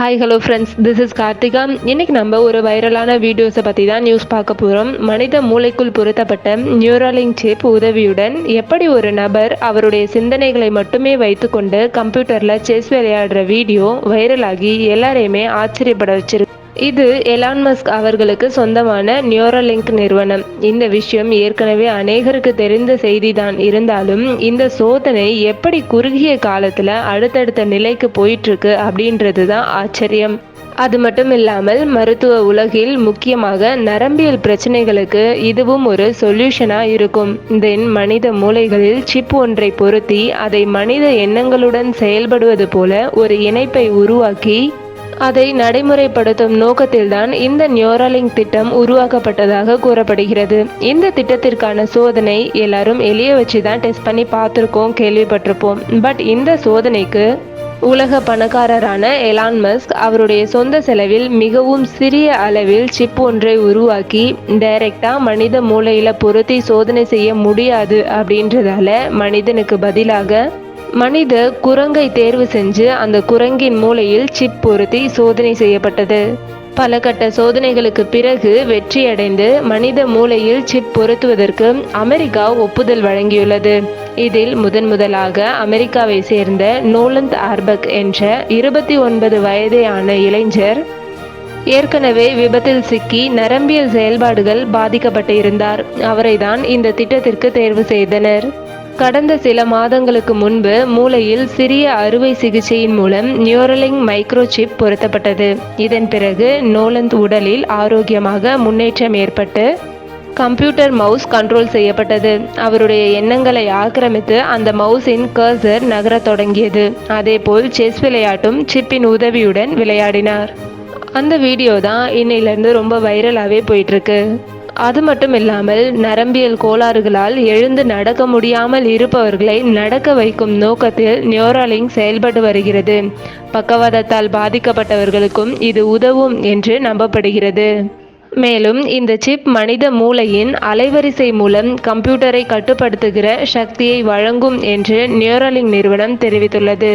Hi hello friends this is Karthika இன்னைக்கு நம்ம ஒரு வைரலான வீடியோஸை பற்றி தான் நியூஸ் பார்க்க போகிறோம் மனித மூளைக்குள் பொருத்தப்பட்ட நியூராலிங் சிப் உதவியுடன் எப்படி ஒரு நபர் அவருடைய சிந்தனைகளை மட்டுமே வைத்துக்கொண்டு கம்ப்யூட்டரில் செஸ் விளையாடுற வீடியோ வைரலாகி எல்லாரையுமே ஆச்சரியப்பட வச்சிருக்கு. இது எலான் மஸ்க் அவர்களுக்கு சொந்தமான நியூரோலிங்க் நிறுவனம். இந்த விஷயம் ஏற்கனவே அநேகருக்கு தெரிந்த செய்திதான். இருந்தாலும் இந்த சோதனை எப்படி குறுகிய காலத்துல அடுத்தடுத்த நிலைக்கு போயிட்டு இருக்கு அப்படின்றது தான் ஆச்சரியம். அது மட்டும் இல்லாமல் மருத்துவ உலகில் முக்கியமாக நரம்பியல் பிரச்சனைகளுக்கு இதுவும் ஒரு சொல்யூஷனா இருக்கும். தென் மனித மூளைகளில் சிப் ஒன்றை பொருத்தி அதை மனித எண்ணங்களுடன் செயல்படுவது போல ஒரு இணைப்பை உருவாக்கி அதை நடைமுறைப்படுத்தும் நோக்கத்தில்தான் இந்த நியூரலிங் திட்டம் உருவாக்கப்பட்டதாக கூறப்படுகிறது. இந்த திட்டத்திற்கான சோதனை எல்லாரும் எளிய வச்சு தான் டெஸ்ட் பண்ணி பார்த்துருக்கோம் கேள்விப்பட்டிருப்போம். பட் இந்த சோதனைக்கு உலக பணக்காரரான எலான் மஸ்க் அவருடைய சொந்த செலவில் மிகவும் சிறிய அளவில் சிப் ஒன்றை உருவாக்கி டைரக்டா மனித மூளையில பொருத்தி சோதனை செய்ய முடியாது அப்படின்றதால மனிதனுக்கு பதிலாக மனித குரங்கை தேர்வு செஞ்சு அந்த குரங்கின் மூளையில் சிப் பொருத்தி சோதனை செய்யப்பட்டது. பல கட்ட சோதனைகளுக்கு பிறகு வெற்றியடைந்து மனித மூளையில் சிப் பொருத்துவதற்கு அமெரிக்கா ஒப்புதல் வழங்கியுள்ளது. இதில் முதன் முதலாக அமெரிக்காவை சேர்ந்த நோலந்த் ஆர்பக் என்ற இருபத்தி ஒன்பது வயதேயான இளைஞர் ஏற்கனவே விபத்தில் சிக்கி நரம்பியல் செயல்பாடுகள் பாதிக்கப்பட்டு இருந்தார் அவரை தான் இந்த திட்டத்திற்கு தேர்வு செய்தனர். கடந்த சில மாதங்களுக்கு முன்பு மூளையில் சிறிய அறுவை சிகிச்சையின் மூலம் நியூரலிங் மைக்ரோசிப் பொருத்தப்பட்டது. இதன் பிறகு நோலந்த் உடலில் ஆரோக்கியமாக முன்னேற்றம் ஏற்பட்டு கம்ப்யூட்டர் மவுஸ் கண்ட்ரோல் செய்யப்பட்டது. அவருடைய எண்ணங்களை ஆக்கிரமித்து அந்த மவுஸின் கர்சர் நகரத் தொடங்கியது. அதேபோல் செஸ் விளையாட்டும் சிப்பின் உதவியுடன் விளையாடினார். அந்த வீடியோ தான் இன்னையிலேருந்து ரொம்ப வைரலாகவே போயிட்டுருக்கு அது மட்டும் இல்லாமல் நரம்பியல் கோளாறுகளால் எழுந்து நடக்க முடியாமல் இருப்பவர்களை நடக்க வைக்கும் நோக்கத்தில் நியூராலிங் செயல்பட்டு வருகிறது. பக்கவாதத்தால் பாதிக்கப்பட்டவர்களுக்கும் இது உதவும் என்று நம்பப்படுகிறது. மேலும் இந்த சிப் மனித மூளையின் அலைவரிசை மூலம் கம்ப்யூட்டரை கட்டுப்படுத்துகிற சக்தியை வழங்கும் என்று நியூரலிங் நிறுவனம் தெரிவித்துள்ளது.